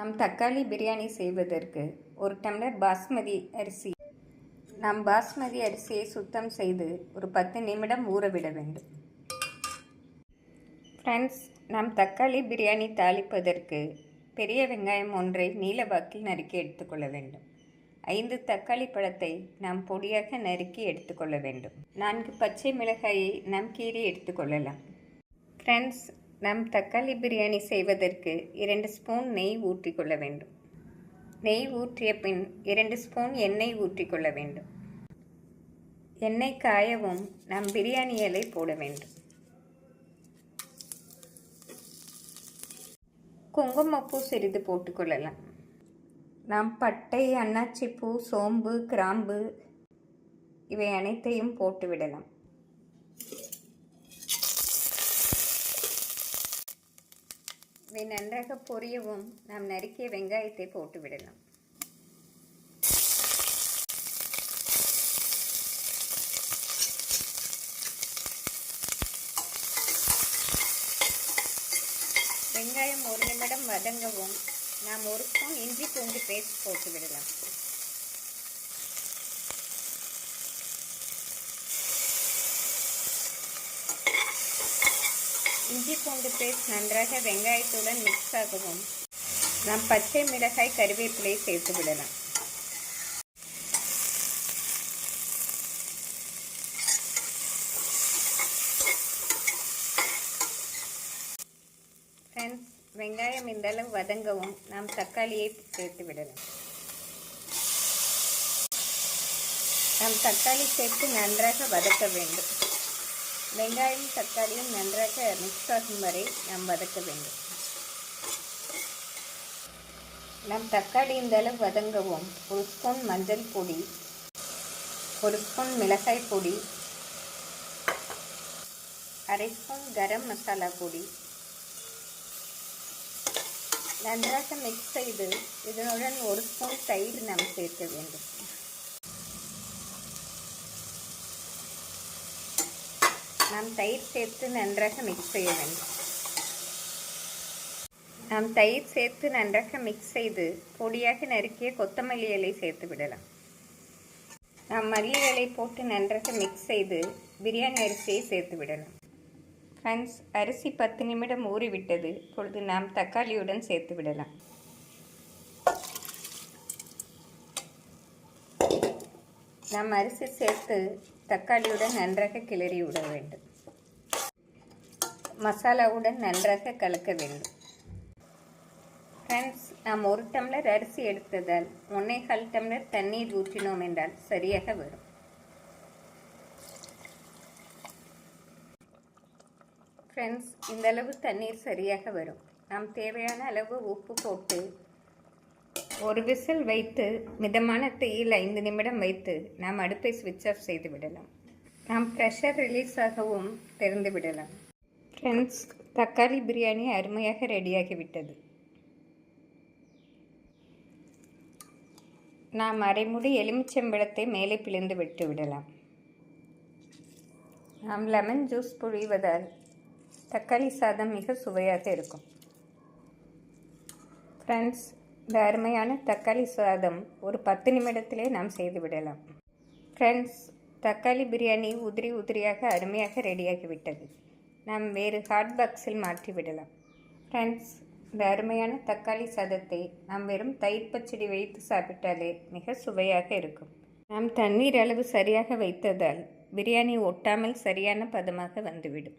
நாம் தக்காளி பிரியாணி செய்வதற்கு ஒரு டம்ளர் பாஸ்மதி அரிசி. நாம் பாஸ்மதி அரிசியை சுத்தம் செய்து ஒரு பத்து நிமிடம் ஊறவிட வேண்டும். ஃப்ரெண்ட்ஸ் நாம் தக்காளி பிரியாணி தாளிப்பதற்கு பெரிய வெங்காயம் ஒன்றை நீலவாக்கில் நறுக்கி எடுத்துக்கொள்ள வேண்டும். ஐந்து தக்காளி பழத்தை நாம் பொடியாக நறுக்கி எடுத்துக்கொள்ள வேண்டும். நான்கு பச்சை மிளகாயை நாம் கீறி எடுத்துக்கொள்ளலாம் ஃப்ரெண்ட்ஸ் நாம் தக்காளி பிரியாணி செய்வதற்கு இரண்டு ஸ்பூன் நெய் ஊற்றிக்கொள்ள வேண்டும். நெய் ஊற்றிய பின் இரண்டு ஸ்பூன் எண்ணெய் ஊற்றிக்கொள்ள வேண்டும். எண்ணெய் காயவும் நாம் பிரியாணி இலை போட வேண்டும். குங்குமப்பூ சிறிது போட்டுக்கொள்ளலாம் நாம் பட்டை அன்னாச்சிப்பூ சோம்பு கிராம்பு இவை அனைத்தையும் போட்டுவிடலாம் இவை நன்றாக பொரியவும். நாம் நறுக்கிய வெங்காயத்தை போட்டுவிடலாம் வெங்காயம் ஒரு நிமிடம் வதங்கவும். நாம் ஒரு ஸ்பூன் இஞ்சி பூண்டு பேஸ்ட் போட்டு விடலாம். இஞ்சி பூண்டு பேஸ்ட் நன்றாக வெங்காயத்துடன் மிக்ஸ் ஆகவும் நாம் பச்சை மிளகாய் கருவேப்பிலை சேர்த்து விடலாம். ஃப்ரெண்ட்ஸ் வெங்காயம் இந்த அளவு வதங்கவும் நாம் தக்காளியை சேர்த்து விடலாம். நாம் தக்காளி சேர்த்து நன்றாக வதக்க வேண்டும். வெங்காயம் தக்காளியும் நன்றாக மிக்ஸ் ஆகும் வரை நாம் வதக்க வேண்டும். நாம் தக்காளி இந்த அளவு வதங்கவும். ஒரு ஸ்பூன் மஞ்சள் பொடி ஒரு ஸ்பூன் மிளகாய் பொடி அரை ஸ்பூன் கரம் மசாலா பொடி. நன்றாக மிக்ஸ் செய்து இதனுடன் ஒரு ஸ்பூன் தயிர் நாம் சேர்க்க வேண்டும். நாம் தயிர் சேர்த்து நன்றாக மிக்ஸ் செய்ய வேண்டும். நாம் தயிர் சேர்த்து நன்றாக மிக்ஸ் செய்து பொடியாக நறுக்கிய கொத்தமல்லி இலை சேர்த்து விடலாம். நாம் மல்லி இலை போட்டு நன்றாக மிக்ஸ் செய்து பிரியாணி அரிசியை சேர்த்து விடலாம். ஃப்ரெண்ட்ஸ் அரிசி பத்து நிமிடம் ஊறிவிட்டது. இப்பொழுது நாம் தக்காளியுடன் சேர்த்து விடலாம். நாம் அரிசி சேர்த்து தக்காளியுடன் நன்றாக கிளறி விட வேண்டும். மசாலாவுடன் நன்றாக கலக்க வேண்டும். ஃப்ரெண்ட்ஸ் நாம் ஒரு டம்ளர் அரிசி எடுத்ததால் ஒன்னேகால் டம்ளர் தண்ணீர் ஊற்றினோம் என்றால் சரியாக வரும். ஃப்ரெண்ட்ஸ் இந்த அளவு தண்ணீர் சரியாக வரும். நாம் தேவையான அளவு உப்பு போட்டு ஒரு விசில் வைத்து மிதமான தீயில் ஐந்து நிமிடம் வைத்து நாம் அடுப்பை சுவிட்ச் ஆஃப் செய்து விடலாம். நாம் ப்ரெஷர் ரிலீஸ் ஆகவும் திறந்து விடலாம். ஃப்ரெண்ட்ஸ் தக்காளி பிரியாணி அருமையாக ரெடியாகிவிட்டது நாம் அரைமுடி எலுமிச்சம்பழத்தை மேலே பிழிந்து விட்டு விடலாம். நாம் லெமன் ஜூஸ் புழிவதால் தக்காளி சாதம் மிக சுவையாக இருக்கும். ஃப்ரெண்ட்ஸ் இந்த அருமையான தக்காளி சாதம் ஒரு பத்து நிமிடத்திலே நாம் செய்து விடலாம் ஃப்ரெண்ட்ஸ் தக்காளி பிரியாணி உதிரி உதிரியாக அருமையாக ரெடியாகிவிட்டது. நாம் வேறு ஹாட் பாக்ஸில் மாற்றிவிடலாம். ஃப்ரெண்ட்ஸ் இந்த அருமையான தக்காளி சாதத்தை நாம் வெறும் தயிர் பச்சடி வைத்து சாப்பிட்டாலே மிக சுவையாக இருக்கும். நாம் தண்ணீர் அளவு சரியாக வைத்ததால் பிரியாணி ஒட்டாமல் சரியான பதமாக வந்துவிடும்.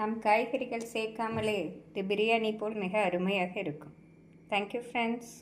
நாம் காய்கறிகள் சேர்க்காமலே இது பிரியாணி போல் மிக அருமையாக இருக்கும். Thank you friends